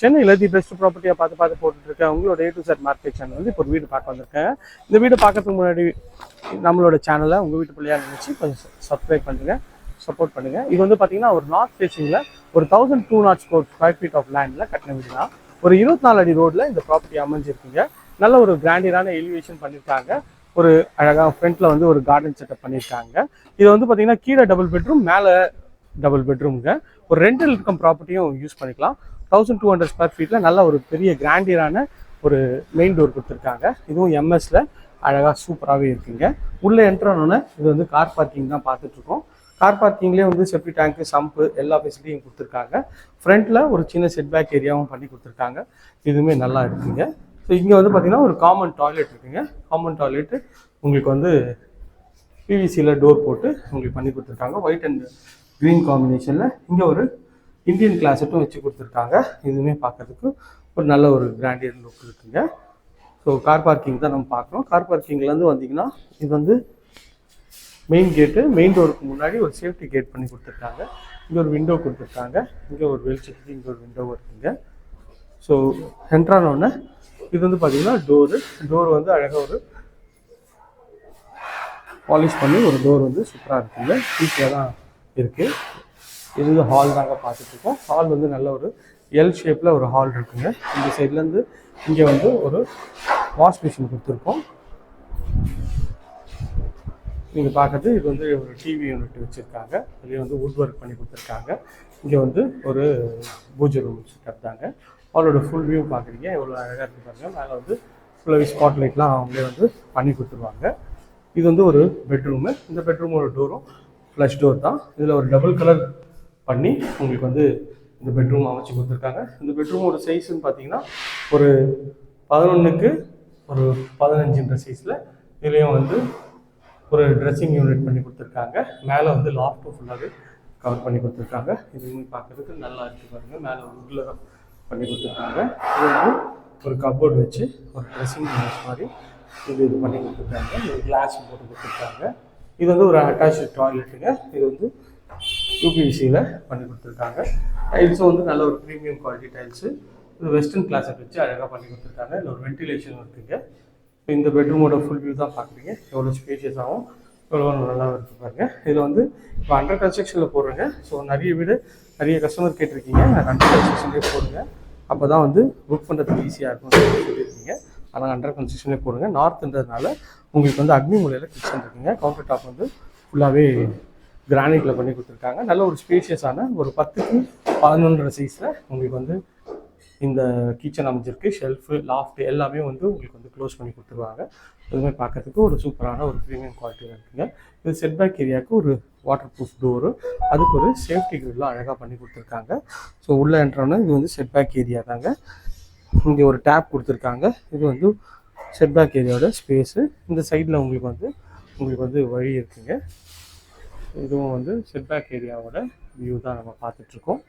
சென்னையில் the best ப்ராப்பர்ட்டியாக பார்த்து பார்த்து போட்டுட்டு இருக்கேன் உங்களோட ஏ டு மார்க்கெட் சேனல் வந்து இப்போ ஒரு வீடு பார்க்க வந்திருக்கேன். இந்த வீடு பார்க்கறதுக்கு முன்னாடி நம்மளோட சேனலை உங்கள் வீட்டு பிள்ளையாக நினச்சி கொஞ்சம் சப்ஸ்கிரைப் பண்ணுங்க சப்போர்ட் பண்ணுங்க. இது வந்து பார்த்தீங்கன்னா ஒரு நார்த் ஃபேசிங்கில் ஒரு thousand two not score square feet of லேண்டில் கட்டின வீடு தான். ஒரு இருபத்தி நாலு அடி ரோட்டில் இந்த ப்ராப்பர்ட்டி அமைஞ்சிருக்குங்க. நல்ல ஒரு கிராண்டியரான எலிவேஷன் பண்ணியிருக்காங்க ஒரு அழகாக ஃப்ரண்ட்டில் வந்து ஒரு கார்டன் செட்டப் பண்ணியிருக்காங்க இது வந்து பார்த்தீங்கன்னா கீழே டபுள் பெட்ரூம் மேலே டபுள் பெட்ரூம்ங்க ஒரு ரெண்டல் இன்கம் ப்ராப்பர்ட்டியும் யூஸ் பண்ணிக்கலாம். தௌசண்ட் டூ ஹண்ட்ரட் ஸ்கொயர் ஃபீட்டில் நல்ல ஒரு பெரிய கிராண்டியரான ஒரு மெயின் டோர் கொடுத்துருக்காங்க. இதுவும் எம்எஸ்ல அழகாக சூப்பராகவே இருக்குங்க. உள்ளே என்ட்ரானோன்னே இது வந்து கார் பார்க்கிங் தான் பார்த்துட்ருக்கோம். கார் பார்க்கிங்லேயே வந்து செப்டி டேங்க்கு சம்பு எல்லா ஃபெசிலிட்டியும் கொடுத்துருக்காங்க. ஃப்ரண்ட்டில் ஒரு சின்ன செட்பேக் ஏரியாவும் பண்ணி கொடுத்துருக்காங்க. இதுவுமே நல்லா இருக்குங்க. ஸோ இங்கே வந்து பார்த்திங்கன்னா ஒரு காமன் டாய்லெட் இருக்குங்க. காமன் டாய்லெட்டு உங்களுக்கு வந்து பிவிசியில் டோர் போட்டு உங்களுக்கு பண்ணி கொடுத்துருக்காங்க. ஒயிட் அண்ட் க்ரீன் காம்பினேஷனில் இங்கே ஒரு இந்தியன் கிளாஸட்டும் வச்சு கொடுத்துருக்காங்க. இதுவுமே பார்க்கறதுக்கு ஒரு நல்ல ஒரு கிராண்டியர் லுக் இருக்குங்க. ஸோ கார் பார்க்கிங் தான் நம்ம பார்க்குறோம். கார் பார்க்கிங்லேருந்து வந்தீங்கன்னா இது வந்து மெயின் கேட்டு மெயின் டோருக்கு முன்னாடி ஒரு சேஃப்டி கேட் பண்ணி கொடுத்துருக்காங்க. இங்கே ஒரு விண்டோ கொடுத்துருக்காங்க. இங்கே ஒரு வெளிச்சத்துக்கு இங்கே ஒரு விண்டோ இருக்குங்க. ஸோ ஒன்று இது வந்து பார்த்தீங்கன்னா டோரு டோர் வந்து அழகாக ஒரு பாலிஷ் பண்ணி ஒரு டோர் வந்து சூப்பராக இருக்குங்க. ஈஸியாக தான் இருக்குது இது வந்து ஹால் தாங்க பார்த்துட்டு இருக்கோம் ஹால் வந்து நல்ல ஒரு எல் ஷேப்பில் ஒரு ஹால் இருக்குங்க. இந்த சைட்லேருந்து இங்கே வந்து ஒரு வாஷ் மிஷின் கொடுத்துருக்கோம். நீங்கள் பார்க்குறது இது வந்து ஒரு டிவி யூனிட் வச்சுருக்காங்க. அதுலேயே வந்து வுட் ஒர்க் பண்ணி கொடுத்துருக்காங்க. இங்கே வந்து ஒரு பூஜை ரூம் செட்டப் அவளோட ஃபுல் வியூ பார்க்குறீங்க. எவ்வளோ அழகாக இருக்குது பாருங்கள் மேலே வந்து ஃபுல்லாகவே ஸ்பாட் லைட்லாம் அவங்களே வந்து பண்ணி கொடுத்துருவாங்க. இது வந்து ஒரு பெட்ரூமு இந்த பெட்ரூமோட டோரும் ஃப்ளஷ் டோர் தான். இதில் ஒரு டபுள் கலர் பண்ணி உங்களுக்கு வந்து இந்த பெட்ரூம் அமைச்சு கொடுத்துருக்காங்க. இந்த பெட்ரூமோட சைஸ்ன்னு பார்த்தீங்கன்னா ஒரு பதினொன்றுக்கு ஒரு பதினஞ்சுன்ற சைஸில் இதுலேயும் வந்து ஒரு ட்ரெஸ்ஸிங் யூனிட் பண்ணி கொடுத்துருக்காங்க. மேலே வந்து லாஃப்ட்டும் ஃபுல்லாகவே கவர் பண்ணி கொடுத்துருக்காங்க. இதுவும் பார்க்குறதுக்கு நல்லா இருக்குது பாருங்கள் மேலே உள்ள பண்ணி கொடுத்துருக்காங்க. இது வந்து ஒரு கப்போர்டு வச்சு ஒரு ட்ரெஸ்ஸிங் யூனிட் மாதிரி இது இது பண்ணி கொடுத்துருக்காங்க. இது கிளாஸ் போட்டு கொடுத்துருக்காங்க. இது வந்து ஒரு அட்டாச்சு டாய்லெட்டுங்க இது வந்து யூபிவிசியில் பண்ணி கொடுத்துருக்காங்க. டைல்ஸும் வந்து நல்ல ஒரு ப்ரீமியம் குவாலிட்டி டைல்ஸு இது வெஸ்டர்ன் கிளாஸை வச்சு அழகாக பண்ணி கொடுத்துருக்காங்க. இதில் ஒரு வென்டிலேஷன் இருக்குங்க இந்த பெட்ரூமோட ஃபுல் வியூ தான் பார்க்குறீங்க எவ்வளோ ஸ்பேஷியஸாகவும் எவ்வளோ நல்லா இருக்கு பாருங்க. இதில் வந்து இப்போ அண்டர் கன்ஸ்ட்ரக்ஷனில் போடுறேங்க. ஸோ நிறைய வீடு நிறைய கஸ்டமர் கேட்டிருக்கீங்க. அண்டர் கன்ஸ்ட்ரக்ஷன்லேயே போடுங்க. அப்போ தான் வந்து புக் பண்ணுறதுக்கு ஈஸியாக இருக்கும் சொல்லியிருக்கீங்க. ஆனால் அண்டர் கன்ஸ்ட்ரக்ஷன்லேயே போடுங்க. நார்த்ன்றதுனால உங்களுக்கு வந்து அக்னி மூலையில் கிச்சன் இருக்குங்க கவுண்டர் டாப் வந்து ஃபுல்லாகவே கிரானைட்டில் பண்ணி கொடுத்துருக்காங்க. நல்ல ஒரு ஸ்பேஷியஸான ஒரு பத்துக்கு பதினொன்றரை சைஸில் உங்களுக்கு வந்து இந்த கிச்சன் அமைஞ்சிருக்கு. ஷெல்ஃபு லாஃப்ட் எல்லாமே வந்து உங்களுக்கு வந்து க்ளோஸ் பண்ணி கொடுத்துருவாங்க. அதுமாதிரி பார்க்கறதுக்கு ஒரு சூப்பரான ஒரு ப்ரீமியம் குவாலிட்டியில் இருக்குங்க. இது செட்பேக் ஏரியாவுக்கு ஒரு வாட்டர் ப்ரூஃப் டோரு அதுக்கு ஒரு சேஃப்டி கிரில்லாம் அழகாக பண்ணி கொடுத்துருக்காங்க. ஸோ உள்ளே என்றோன்னா இது வந்து செட்பேக் ஏரியா தாங்க. இங்கே ஒரு டேப் கொடுத்துருக்காங்க. இது வந்து செட்பேக் ஏரியாவோட ஸ்பேஸு இந்த சைடில் உங்களுக்கு வந்து உங்களுக்கு வந்து வழி இருக்குங்க. இதுவும் வந்து செட்பேக் ஏரியாவோட வியூ தான் நம்ம பார்த்துட்ருக்கோம்.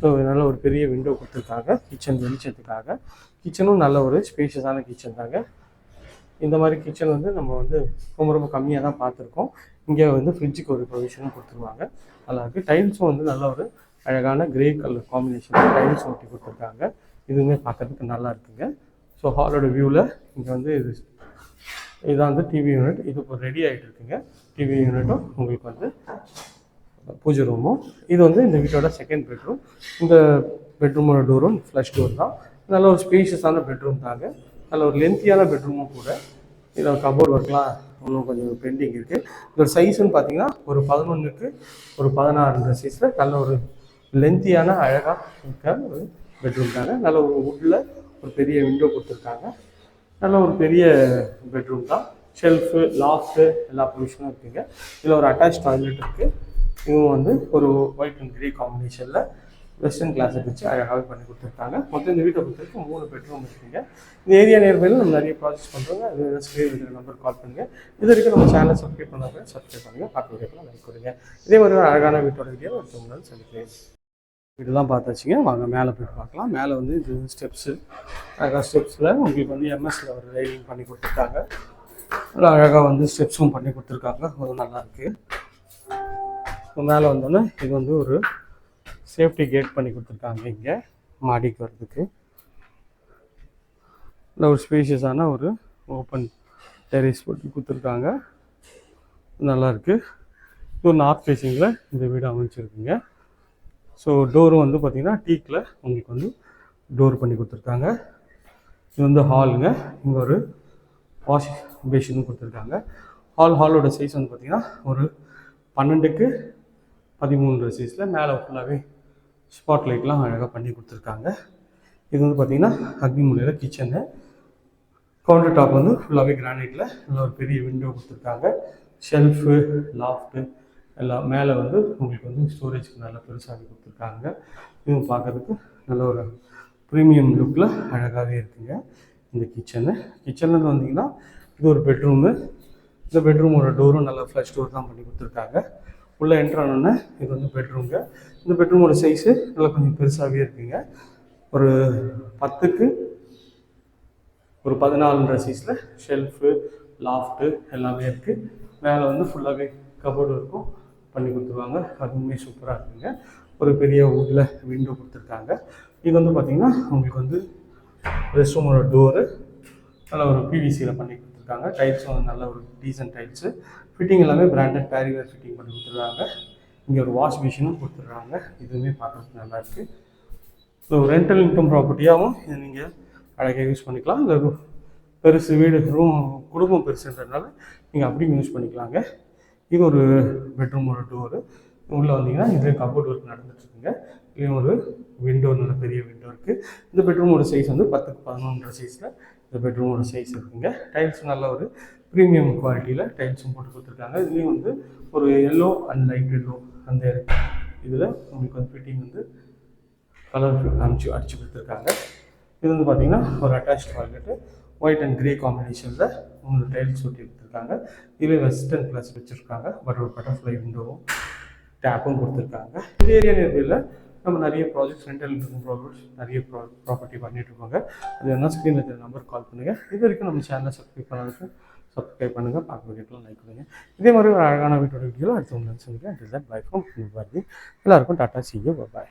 ஸோ இதனால் ஒரு பெரிய விண்டோ கொடுத்துருக்காங்க கிச்சன் வெளிச்சத்துக்காக. கிச்சனும் நல்ல ஒரு ஸ்பேஷியஸான கிச்சன் தாங்க. இந்த மாதிரி கிச்சன் வந்து நம்ம வந்து ரொம்ப ரொம்ப கம்மியாக தான் பார்த்துருக்கோம். இங்கே வந்து ஃப்ரிட்ஜுக்கு ஒரு ப்ரொவிஷனும் கொடுத்துருவாங்க. நல்லாயிருக்கு டைல்ஸும் வந்து நல்ல ஒரு அழகான கிரே கலர் காம்பினேஷன் டைல்ஸ் ஒட்டி கொடுத்துருக்காங்க. இதுவுமே பார்க்கறதுக்கு நல்லா இருக்குங்க. ஸோ ஹாலோட வியூவில் இங்கே வந்து இது இதான் வந்து டிவி யூனிட் இது இப்போ ரெடி ஆகிட்டு இருக்குங்க. டிவி யூனிட்டும் உங்களுக்கு வந்து பூஜை ரூமும் இது வந்து இந்த வீட்டோட செகண்ட் பெட்ரூம் இந்த பெட்ரூமோட டோரும் ஃப்ளஷ் டோர் தான். நல்ல ஒரு ஸ்பேஷியஸான பெட்ரூம் தாங்க. நல்ல ஒரு லென்த்தியான பெட்ரூமும் கூட. இதில் கபோர்ட் ஒர்க்லாம் இன்னும் கொஞ்சம் பெண்டிங் இருக்குது இதோட சைஸ்ன்னு பார்த்தீங்கன்னா ஒரு பதினொன்றுக்கு ஒரு பதினாறுன்ற சைஸில் நல்ல ஒரு லென்த்தியான அழகாக இருக்க ஒரு பெட்ரூம் தாங்க. நல்ல ஒரு உட்டில் ஒரு பெரிய விண்டோ கொடுத்துருக்காங்க. நல்ல ஒரு பெரிய பெட்ரூம் தான். ஷெல்ஃபு லாஃப்ட்டு எல்லா பொசிஷனும் இருக்குங்க. இதில் ஒரு அட்டாச் டாய்லெட் இருக்குது இதுவும் வந்து ஒரு ஒயிட் அண்ட் கிரே காம்பினேஷனில் வெஸ்டர்ன் கிளாஸை வச்சு அழகாகவே பண்ணி கொடுத்துருக்காங்க. மொத்தம் இந்த வீட்டை பொறுத்த வரைக்கும் மூணு பெட்ரூம் இருக்குங்க. இந்த ஏரியா நேர்மையில் நம்ம நிறைய ப்ராஜெக்ட் பண்ணுறோங்க அது ஸ்க்ரீன் இருக்கிற நம்பர் கால் பண்ணுங்கள் இது வரைக்கும் நம்ம சேனலை சப்ஸ்கிரைப் பண்ணாங்க. சப்ஸ்கிரைப் பண்ணுங்கள் பார்க்க வீடியோக்கெல்லாம் லைக் கொடுங்க. இதே மாதிரி ஒரு அழகான வீட்டோட வீடியோ ஒரு மூணு நாள் சந்திக்கிறேன். வீடு தான் பார்த்தாச்சுங்க. வாங்க மேலே போய் பார்க்கலாம். மேலே வந்து இது ஸ்டெப்ஸு அழகாக ஸ்டெப்ஸில் உங்களுக்கு வந்து எம்எஸ்சில் ஒரு ரைடிங் பண்ணி கொடுத்துருக்காங்க. நல்லா அழகாக வந்து ஸ்டெப்ஸும் பண்ணி கொடுத்துருக்காங்க. அது நல்லாயிருக்கு இப்போ மேலே வந்தோன்னே இது வந்து ஒரு சேஃப்டி கேட் பண்ணி கொடுத்துருக்காங்க இங்கே மாடிக்கு வர்றதுக்கு. இல்லை ஒரு ஸ்பேஷியஸான ஒரு ஓப்பன் டெரிஸ் போட்டு கொடுத்துருக்காங்க. நல்லாயிருக்கு இது ஒரு நார்த் ஃபேஸிங்கில் இந்த வீடு அமைச்சிருக்குங்க ஸோ டோரும் வந்து பார்த்திங்கன்னா டீக்கில் உங்களுக்கு வந்து டோர் பண்ணி கொடுத்துருக்காங்க. இது வந்து ஹாலுங்க இங்கே ஒரு வாஷிங் பேஷனும் கொடுத்துருக்காங்க. ஹால் ஹாலோட சைஸ் வந்து பார்த்திங்கன்னா ஒரு பன்னெண்டுக்கு பதிமூன்று சைஸில் மேலே ஃபுல்லாகவே ஸ்பாட் லைட்லாம் அழகாக பண்ணி கொடுத்துருக்காங்க. இது வந்து பார்த்திங்கன்னா அக்னிமுறையில் கிச்சனு கவுண்டர் டாப் வந்து ஃபுல்லாகவே கிரானைட்டில் நல்ல ஒரு பெரிய விண்டோ கொடுத்துருக்காங்க. ஷெல்ஃபு லாஃப்ட்டு எல்லாம் மேலே வந்து உங்களுக்கு வந்து ஸ்டோரேஜ்க்கு நல்லா பெருசாகி கொடுத்துருக்காங்க. இதுவும் பார்க்கறதுக்கு நல்ல ஒரு ப்ரீமியம் லுக்கில் அழகாகவே இருக்குங்க. இந்த கிச்சனு கிச்சனில் வந்தீங்கன்னா இது ஒரு பெட்ரூமு இந்த பெட்ரூமோட டோரும் நல்லா ஃப்ளஷ் டோர் தான் பண்ணி கொடுத்துருக்காங்க. உள்ளே என்ட்ரு ஆனோன்னே இது வந்து பெட்ரூம்ங்க இந்த பெட்ரூமோட சைஸு நல்லா கொஞ்சம் பெருசாகவே இருக்குங்க. ஒரு பத்துக்கு ஒரு பதினாலுன்ற சைஸில் ஷெல்ஃபு லாஃப்ட்டு எல்லாமே இருக்குது மேலே வந்து ஃபுல்லாகவே கபோர்டு இருக்கும். பண்ணி கொடுத்துருவாங்க. அதுவுமே சூப்பராக இருக்குங்க. ஒரு பெரிய வுட்டில் விண்டோ கொடுத்துருக்காங்க. இது வந்து பார்த்திங்கன்னா உங்களுக்கு வந்து ரெஸ்ட் ரூமோட டோரு நல்லா ஒரு பிவிசியில் பண்ணி கொடுத்துருக்காங்க. டைல்ஸும் வந்து நல்ல ஒரு டீசன்ட் டைல்ஸு ஃபிட்டிங் எல்லாமே பிராண்டட் பேரிவேர் ஃபிட்டிங் பண்ணி கொடுத்துருக்காங்க. இங்கே ஒரு வாஷ் மிஷினும் கொடுத்துட்றாங்க இதுவுமே பார்க்குறதுக்கு நல்லா இருக்குது ஸோ ரெண்டல் இன்கம் ப்ராப்பர்ட்டியாகவும் இதை நீங்கள் அழகாக யூஸ் பண்ணிக்கலாம். இல்லை பெருசு வீடு ரூம் குடும்பம் பெருசுன்றதுனால நீங்கள் அப்படியும் யூஸ் பண்ணிக்கலாங்க. இது ஒரு பெட்ரூம் ஒரு டோரு உள்ளே வந்தீங்கன்னா இது கபோர்ட் ஒர்க் நடந்துட்டுருக்குங்க. இதுலேயும் ஒரு விண்டோ நல்ல பெரிய விண்டோ இருக்குது இந்த பெட்ரூமோட சைஸ் வந்து பத்துக்கு பதினொன்றரை சைஸில் இந்த பெட்ரூமோட சைஸ் இருக்குங்க. டைல்ஸ் நல்ல ஒரு ப்ரீமியம் குவாலிட்டியில் டைல்ஸும் போட்டு கொடுத்துருக்காங்க. இதுலேயும் வந்து ஒரு எல்லோ அண்ட் லைட் எல்லோ அந்த இதில் உங்களுக்கு வந்து ஃபிட்டிங் வந்து கலர் அடிச்சு அடிச்சு கொடுத்துருக்காங்க. இது வந்து பார்த்தீங்கன்னா ஒரு attach toilet white and grey காம்பினேஷனில் மூணு டைல்ஸ் ஒட்டி கொடுத்துருக்காங்க. இதில் வெஸ்டர்ன் ப்ளஸ் வச்சுருக்காங்க. பட் ஒரு பட்டர்ஃப்ளை விண்டோவும் டேப்பும் கொடுத்துருக்காங்க. இந்த ஏரியா நியர்பையில் நம்ம நிறைய ப்ராஜெக்ட்ஸ் ரெண்டல் இன்கம் ப்ராஜெக்ட்ஸ் நிறைய ப்ரா ப்ராப்பர்ட்டி பண்ணிட்டு இருப்பாங்க அது என்ன ஸ்க்ரீனில் இருக்கிற நம்பர் கால் பண்ணுங்கள் இது வரைக்கும் நம்ம சேனலை சப்ஸ்கிரைப் பண்ணாதுக்கு சப்ஸ்கிரைப் பண்ணுங்கள் பார்க்க வீட்டில் லைக் பண்ணுங்கள் இதே மாதிரி ஒரு அழகான வீட்டோட வீடியோ அடுத்த ஒன்று சொல்லுங்கள் பை ஃப்ரம் பாரதி எல்லாருக்கும் டாட்டா சியோ பாய்